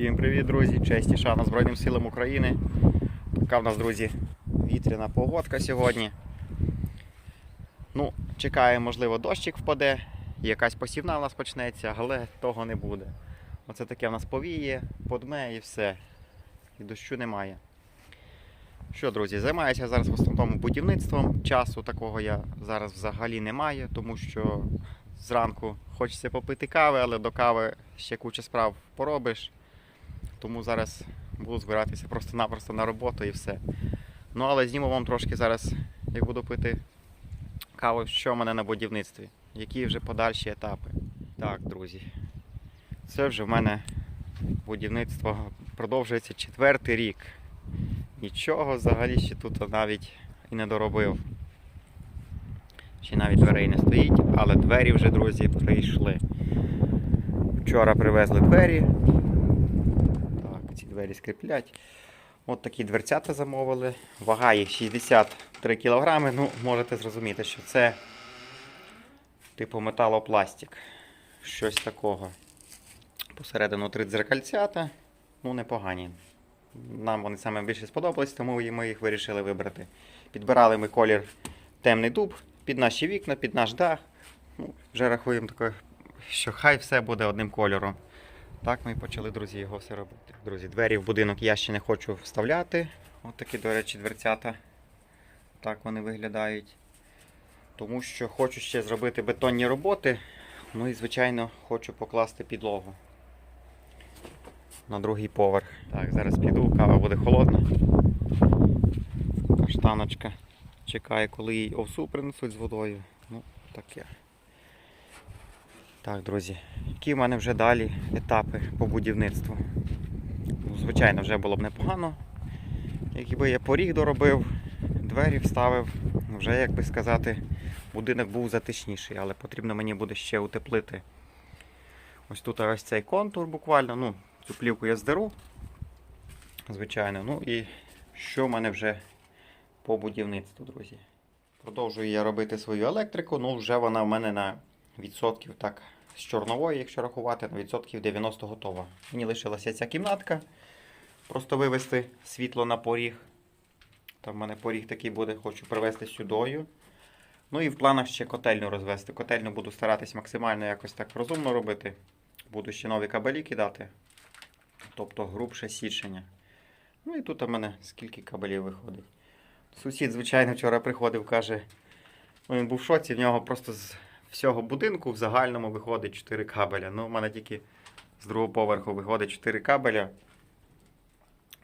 Всім привіт, друзі! Честь і шана Збройним силам України. Така в нас, друзі, вітряна погодка сьогодні. Ну, чекаємо, можливо, дощик впаде, якась посівна у нас почнеться, але того не буде. Оце таке в нас повіє, подме і все. І дощу немає. Що, друзі, займаюся зараз в основному будівництвом. Часу такого я зараз взагалі не маю, тому що зранку хочеться попити кави, але до кави ще куча справ поробиш. Тому зараз буду збиратися просто-напросто на роботу і все. Ну, але зніму вам трошки зараз, як буду пити каву, що в мене на будівництві, які вже подальші етапи. Так, друзі, це вже в мене будівництво продовжується четвертий рік. Нічого взагалі ще тут навіть і не доробив. Ще навіть дверей не стоїть, але двері вже, друзі, прийшли. Вчора привезли двері. Двері скріплять. От такі дверцята замовили. Вага їх 63 кг. Ну, можете зрозуміти, що це типу металопластик. Щось такого. Посередину три дзеркальцята. Ну, непогані. Нам вони саме більше сподобались, тому ми їх вирішили вибрати. Підбирали ми колір темний дуб під наші вікна, під наш дах. Ну, вже рахуємо таке, що хай все буде одним кольором. Так ми почали, друзі, його все робити. Друзі, двері в будинок я ще не хочу вставляти. Ось такі, до речі, дверцята. Так вони виглядають. Тому що хочу ще зробити бетонні роботи. Ну і, звичайно, хочу покласти підлогу на другий поверх. Так, зараз піду, кава буде холодна. Каштаночка чекає, коли їй овсу принесуть з водою. Ну, таке. Так, друзі, які в мене вже далі етапи по будівництву? Ну, звичайно, вже було б непогано. Якби я поріг доробив, двері вставив, вже, як би сказати, будинок був затишніший, але потрібно мені буде ще утеплити. Ось тут ось цей контур буквально. ну, Цю плівку я здеру, звичайно. Ну і що в мене вже по будівництву, друзі? Продовжую я робити свою електрику, ну вже вона в мене на відсотків так з чорнової, якщо рахувати, на відсотків 90 готова. Мені лишилася ця кімнатка. Просто вивести світло на поріг. Там в мене поріг такий буде, хочу привезти сюдою. Ну і в планах ще котельню розвести. Котельню буду старатись максимально якось так розумно робити. Буду ще нові кабелі кидати. Тобто грубше січення. Ну і тут у мене скільки кабелів виходить. Сусід, звичайно, вчора приходив, каже, ну, він був в шоці, в нього просто з всього будинку в загальному виходить 4 кабеля. Ну, у мене тільки з другого поверху виходить 4 кабеля.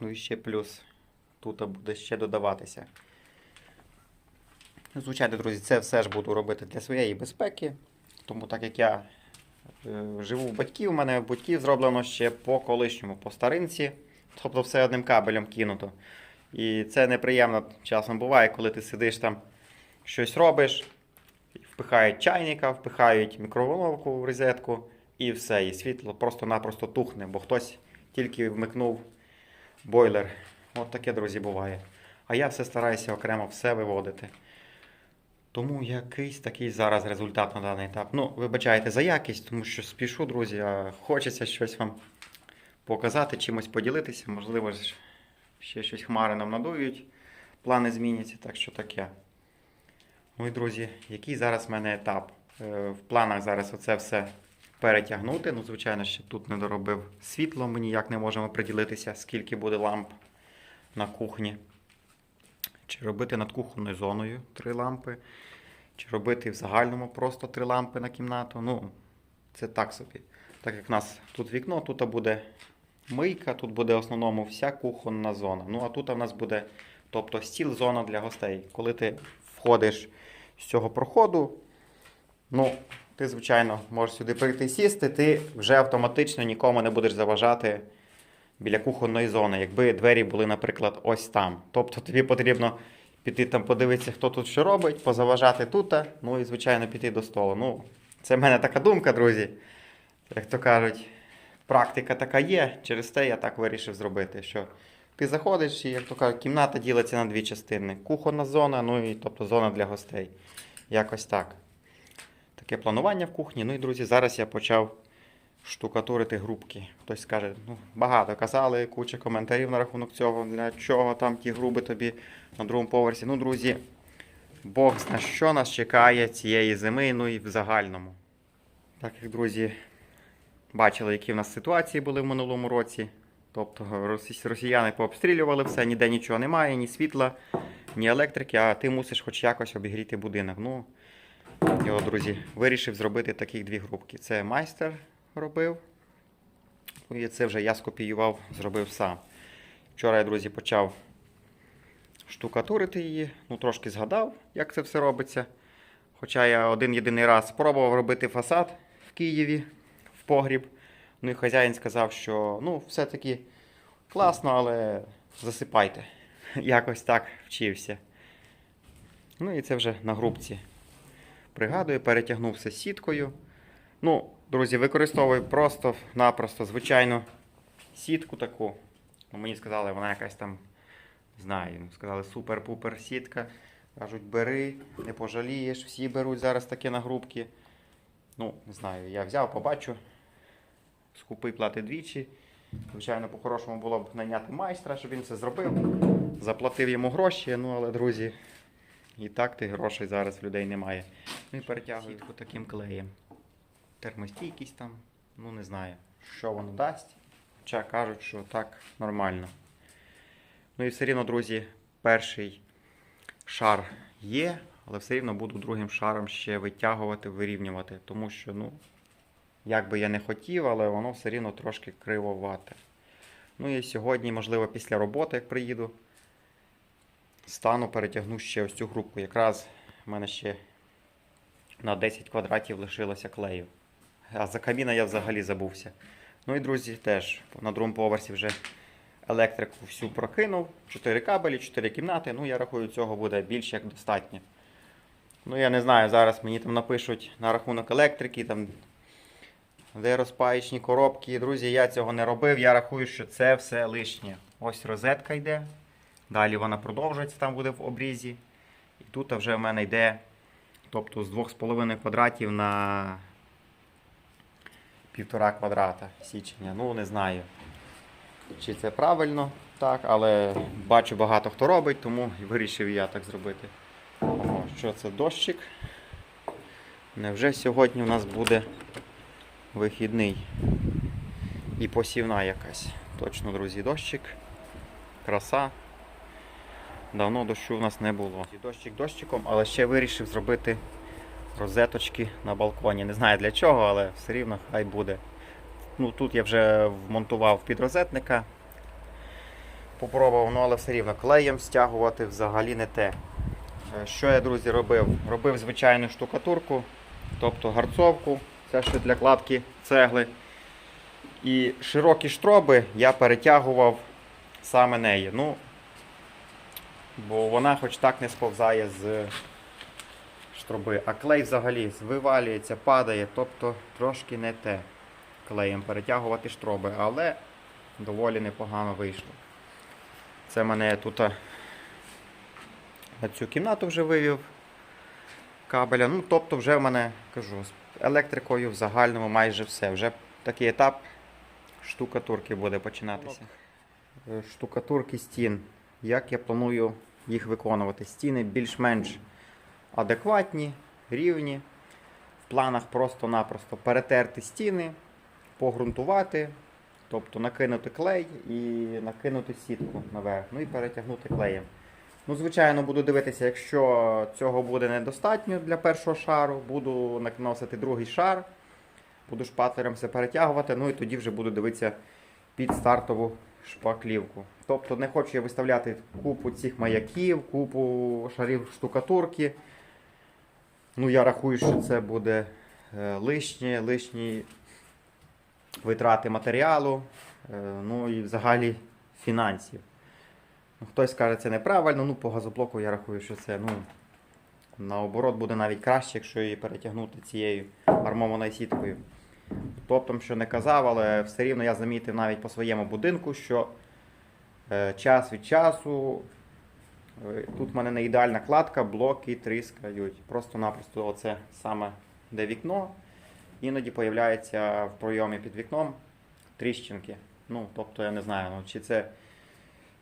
Ну і ще плюс тут буде ще додаватися. Звичайно, друзі, це все ж буду робити для своєї безпеки. Тому так як я е, живу в батьків, у мене в батьків зроблено ще по колишньому, по старинці. Тобто все одним кабелем кинуто. І це неприємно часом буває, коли ти сидиш там, щось робиш, впихають чайника, впихають мікроволновку в розетку, і все, і світло просто-напросто тухне, бо хтось тільки вмикнув бойлер. От таке, друзі, буває. А я все стараюся окремо все виводити. Тому якийсь такий зараз результат на даний етап. Ну, вибачайте за якість, тому що спішу, друзі, а хочеться щось вам показати, чимось поділитися. Можливо, ще щось хмари нам надують, плани зміняться, так що таке. І друзі, який зараз в мене етап? Е, В планах зараз оце все перетягнути. Ну, звичайно, ще тут не доробив світло, ми ніяк не можемо приділитися, скільки буде ламп на кухні. Чи робити над кухонною зоною три лампи, чи робити в загальному просто три лампи на кімнату. Ну, це так собі. Так як в нас тут вікно, тут буде мийка, тут буде в основному вся кухонна зона. Ну, а тут у нас буде тобто стіл зона для гостей. Коли ти входиш з цього проходу, ну, ти, звичайно, можеш сюди прийти сісти, ти вже автоматично нікому не будеш заважати біля кухонної зони, якби двері були, наприклад, ось там. Тобто тобі потрібно піти там подивитися, хто тут що робить, позаважати тут, ну і, звичайно, піти до столу. Ну, це в мене така думка, друзі. Як то кажуть, практика така є, через те я так вирішив зробити, що ти заходиш і, як то кажуть, кімната ділиться на дві частини. Кухонна зона, ну і тобто зона для гостей. Якось так. Таке планування в кухні. Ну і, друзі, зараз я почав штукатурити грубки. Хтось скаже, ну, багато казали, куча коментарів на рахунок цього, для чого там ті груби тобі на другому поверсі. Ну, друзі, Бог зна, що нас чекає цієї зими, ну і в загальному. Так як, друзі, бачили, які в нас ситуації були в минулому році. Тобто росі- росіяни пообстрілювали все, ніде нічого немає, ні світла, ні електрики, а ти мусиш хоч якось обігріти будинок. Ну, його, друзі, вирішив зробити таких дві групки. Це майстер робив. Ну, І це вже я скопіював, зробив сам. Вчора я, друзі, почав штукатурити її. Ну, трошки згадав, як це все робиться. Хоча я один єдиний раз спробував робити фасад в Києві в погріб. Ну і хазяїн сказав, що ну, все-таки класно, але засипайте. Якось так вчився. Ну і це вже на грубці. Пригадую, перетягнув все сіткою. Ну, друзі, використовую просто-напросто звичайну сітку таку. Ну, мені сказали, вона якась там, не знаю, сказали супер-пупер сітка. Кажуть, бери, не пожалієш, всі беруть зараз таке на грубки. Ну, не знаю, я взяв, побачу. Скупий плати двічі. Звичайно, по-хорошому було б найняти майстра, щоб він це зробив. Заплатив йому гроші, ну але, друзі, і так тих грошей зараз в людей немає. Ну і перетягую сітку таким клеєм. Термостійкість там, ну не знаю, що воно дасть. Хоча кажуть, що так нормально. Ну і все рівно, друзі, перший шар є, але все рівно буду другим шаром ще витягувати, вирівнювати. Тому що, ну, як би я не хотів, але воно все рівно трошки кривовате. Ну і сьогодні, можливо, після роботи, як приїду, стану, перетягну ще ось цю групку. Якраз в мене ще на 10 квадратів лишилося клею. А за каміна я взагалі забувся. Ну і друзі, теж на другому поверсі вже електрику всю прокинув. 4 кабелі, 4 кімнати. Ну, я рахую, цього буде більш як достатньо. Ну, я не знаю, зараз мені там напишуть на рахунок електрики, там, де розпаєчні коробки. Друзі, я цього не робив. Я рахую, що це все лишнє. Ось розетка йде. Далі вона продовжується, там буде в обрізі. І тут вже в мене йде тобто з 2,5 квадратів на півтора квадрата січення. Ну, не знаю, чи це правильно так, але бачу багато хто робить, тому вирішив я так зробити. О, що це дощик? Невже сьогодні у нас буде вихідний і посівна якась. Точно, друзі, дощик. Краса. Давно дощу в нас не було. Дощик дощиком, але ще вирішив зробити розеточки на балконі. Не знаю для чого, але все рівно хай буде. Ну, тут я вже вмонтував підрозетника. Попробував, ну але все рівно клеєм стягувати взагалі не те. Е, Що я, друзі, робив? Робив звичайну штукатурку, тобто гарцовку, це ще для кладки цегли. І широкі штроби я перетягував саме нею. Ну, бо вона хоч так не сповзає з штроби. А клей взагалі вивалюється, падає, тобто трошки не те клеєм перетягувати штроби, але доволі непогано вийшло. Це мене тут на цю кімнату вже вивів кабеля. Ну, тобто, вже в мене кажу, електрикою в загальному майже все. Вже такий етап штукатурки буде починатися. Е, Штукатурки стін. Як я планую їх виконувати? Стіни більш-менш адекватні, рівні. В планах просто-напросто перетерти стіни, погрунтувати, тобто накинути клей і накинути сітку наверх, ну і перетягнути клеєм. Ну, звичайно, буду дивитися, якщо цього буде недостатньо для першого шару, буду наносити другий шар, буду шпатлером все перетягувати, ну і тоді вже буду дивитися під стартову шпаклівку. Тобто не хочу я виставляти купу цих маяків, купу шарів штукатурки. Ну, я рахую, що це буде е, лишнє, лишні витрати матеріалу, е, ну і взагалі фінансів. Хтось скаже, це неправильно, ну по газоблоку я рахую, що це ну, наоборот буде навіть краще, якщо її перетягнути цією армованою сіткою. Там що не казав, але все рівно я замітив навіть по своєму будинку, що е, час від часу е, тут в мене не ідеальна кладка, блоки тріскають. Просто-напросто оце саме де вікно. іноді появляються в пройомі під вікном тріщинки. Ну, тобто я не знаю, ну, чи це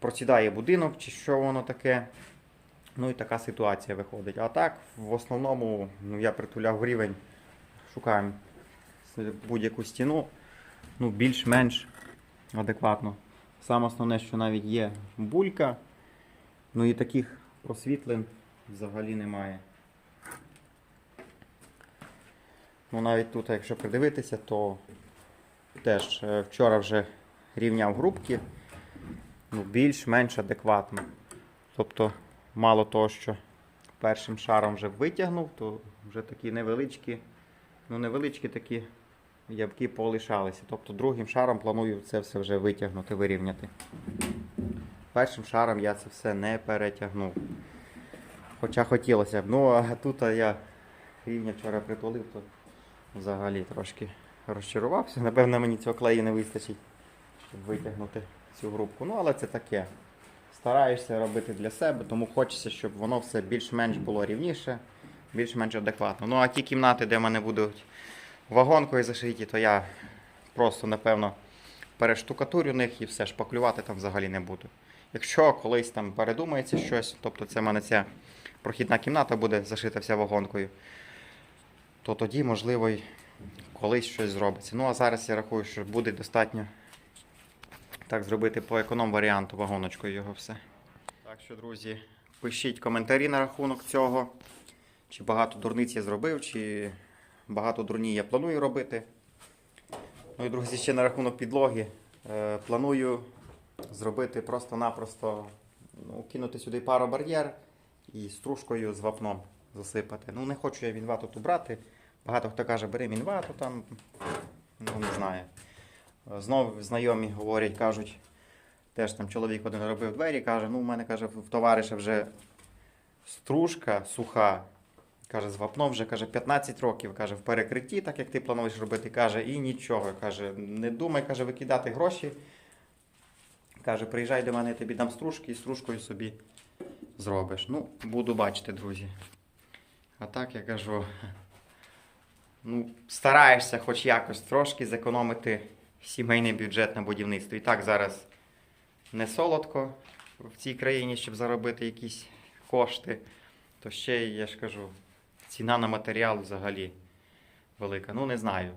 просідає будинок, чи що воно таке. Ну і така ситуація виходить. А так, в основному, ну, я притуляв рівень, шукаємо будь-яку стіну, ну, більш-менш адекватно. Саме основне, що навіть є булька, ну і таких просвітлень взагалі немає. Ну навіть тут, якщо придивитися, то теж е, вчора вже рівняв грубки, ну, більш-менш адекватно. Тобто, мало того, що першим шаром вже витягнув, то вже такі невеличкі, ну невеличкі такі ябки полишалися. Тобто другим шаром планую це все вже витягнути, вирівняти. Першим шаром я це все не перетягнув. Хоча хотілося б. Ну, а тут я рівня вчора притулив, то взагалі трошки розчарувався. Напевно, мені цього клею не вистачить, щоб витягнути цю грубку. Ну, але це таке. Стараєшся робити для себе, тому хочеться, щоб воно все більш-менш було рівніше, більш-менш адекватно. Ну, а ті кімнати, де в мене будуть вагонкою зашиті, то я просто, напевно, перештукатурю них і все, шпаклювати там взагалі не буду. Якщо колись там передумається щось, тобто це в мене ця прохідна кімната буде зашита вся вагонкою, то тоді, можливо, колись щось зробиться. Ну а зараз я рахую, що буде достатньо так зробити по економ варіанту вагоночкою його все. Так що, друзі, пишіть коментарі на рахунок цього. Чи багато дурниць я зробив, чи багато дурні я планую робити. Ну і друзі, ще на рахунок підлоги. Е, планую зробити просто-напросто ну, кинути сюди паробар'єр і стружкою з вапном засипати. Ну, не хочу я вінвату тут брати. Багато хто каже, бери вінвату там. Ну, не знаю. Е, Знов знайомі говорять, кажуть, теж там чоловік один робив двері, каже, ну, у мене каже, в товариша вже стружка суха. Каже, з вапном вже каже 15 років, каже, в перекритті, так як ти плануєш робити, каже, і нічого. Каже, не думай, каже, викидати гроші. Каже, приїжджай до мене, я тобі дам стружки і стружкою собі зробиш. Ну, буду бачити, друзі. А так я кажу, ну, стараєшся хоч якось трошки зекономити сімейний бюджет на будівництво. І так зараз не солодко в цій країні, щоб заробити якісь кошти. То ще, я ж кажу, ціна на матеріал взагалі велика. Ну, не знаю.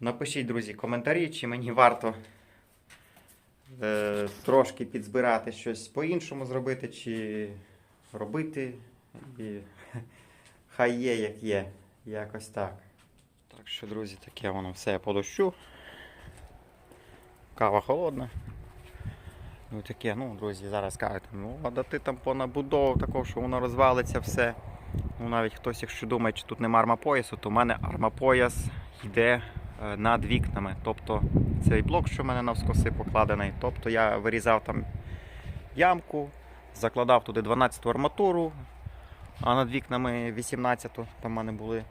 Напишіть, друзі, коментарі, чи мені варто е, трошки підзбирати щось по-іншому зробити, чи робити. І хай є, як є. Якось так. Так що, друзі, таке воно все по дощу. Кава холодна. Ну таке, ну, друзі, зараз кажуть, ну, а ти там понабудовував такого, що воно розвалиться все. Ну, навіть хтось, якщо думає, чи тут нема армапоясу, то в мене армапояс йде е, над вікнами. Тобто цей блок, що в мене навскоси покладений. Тобто я вирізав там ямку, закладав туди 12-ту арматуру, а над вікнами 18 там в мене були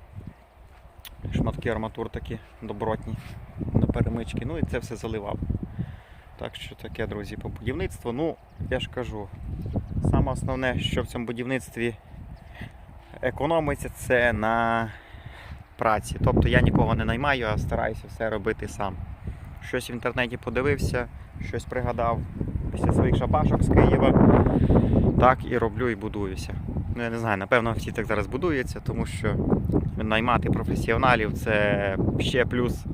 шматки арматур такі добротні на перемички. Ну і це все заливав. Так що таке, друзі, по будівництву. Ну, я ж кажу, саме основне, що в цьому будівництві економиться, це на праці. Тобто я нікого не наймаю, а стараюся все робити сам. Щось в інтернеті подивився, щось пригадав після своїх шабашок з Києва. Так і роблю і будуюся. Ну, я не знаю, напевно, всі так зараз будуються, тому що наймати професіоналів це ще плюс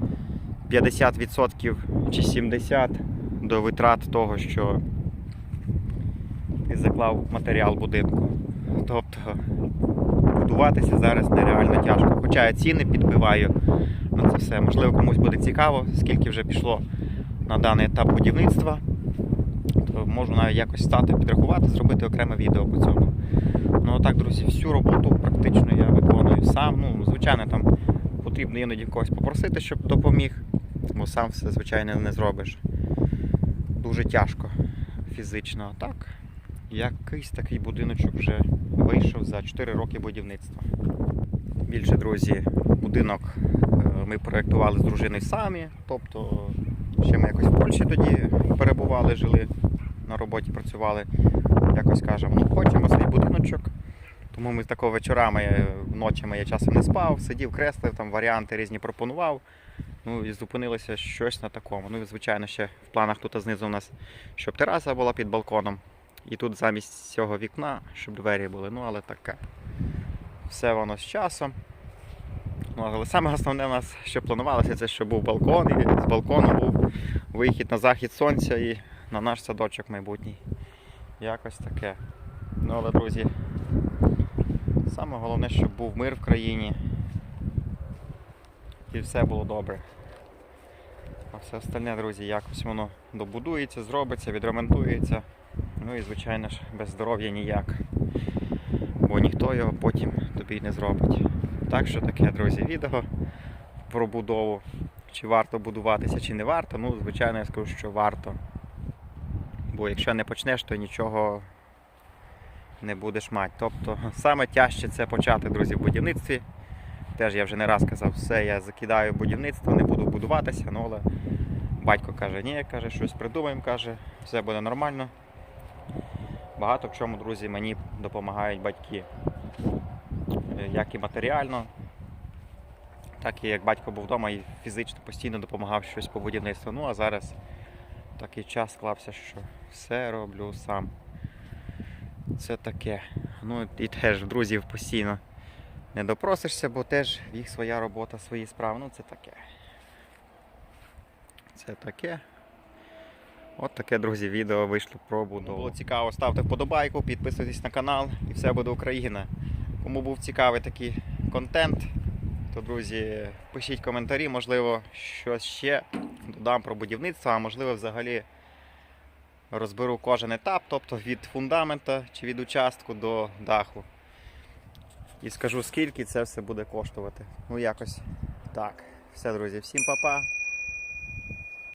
50% чи 70% до витрат того, що ти заклав матеріал будинку. Тобто будуватися зараз нереально тяжко. Хоча я ціни підбиваю на це все. Можливо, комусь буде цікаво, скільки вже пішло на даний етап будівництва. То можу навіть якось стати, підрахувати, зробити окреме відео по цьому. Ну так, друзі, всю роботу практично я виконую сам. Ну, звичайно, там потрібно іноді когось попросити, щоб допоміг, бо сам все, звичайно, не зробиш. Дуже тяжко фізично. Так, якийсь такий будиночок вже вийшов за 4 роки будівництва. Більше, друзі, будинок е, ми проєктували з дружиною самі. Тобто, ще ми якось в Польщі тоді перебували, жили, на роботі працювали. Якось кажемо, ну хочемо свій будиночок, Тому ми такого вечорами, е, ночами я часом не спав, сидів, креслив, там варіанти різні пропонував. Ну і зупинилося щось на такому. Ну і звичайно, ще в планах тут знизу у нас, щоб тераса була під балконом. І тут замість цього вікна, щоб двері були. Ну, але таке. Все воно з часом. Ну, але саме основне у нас, що планувалося, це щоб був балкон, і з балкону був вихід на захід сонця і на наш садочок майбутній. Якось таке. Ну, але, друзі, саме головне, щоб був мир в країні. І все було добре. А все остальне, друзі, якось воно добудується, зробиться, відремонтується. Ну і, звичайно ж, без здоров'я ніяк. Бо ніхто його потім тобі не зробить. Так що таке, друзі, відео про будову. Чи варто будуватися, чи не варто. Ну, звичайно, я скажу, що варто. Бо якщо не почнеш, то нічого не будеш мати. Тобто саме тяжче це почати, друзі, в будівництві. Теж я вже не раз казав, все, я закидаю будівництво, не буду будуватися, ну але батько каже, ні, каже, щось придумаємо, каже, все буде нормально. Багато в чому, друзі, мені допомагають батьки. Як і матеріально, так і як батько був вдома і фізично постійно допомагав щось по будівництву. Ну а зараз такий час склався, що все роблю сам. Це таке. Ну і теж друзів постійно не допросишся, бо теж їх своя робота, свої справи. Ну це таке. Це таке. От таке, друзі, відео вийшло про будову. Було цікаво, ставте вподобайку, підписуйтесь на канал і все буде Україна. Кому був цікавий такий контент, то, друзі, пишіть коментарі, можливо, щось ще додам про будівництво, а можливо, взагалі розберу кожен етап, тобто від фундамента чи від участку до даху. І скажу, скільки це все буде коштувати. Ну, якось так. Все, друзі, всім па-па.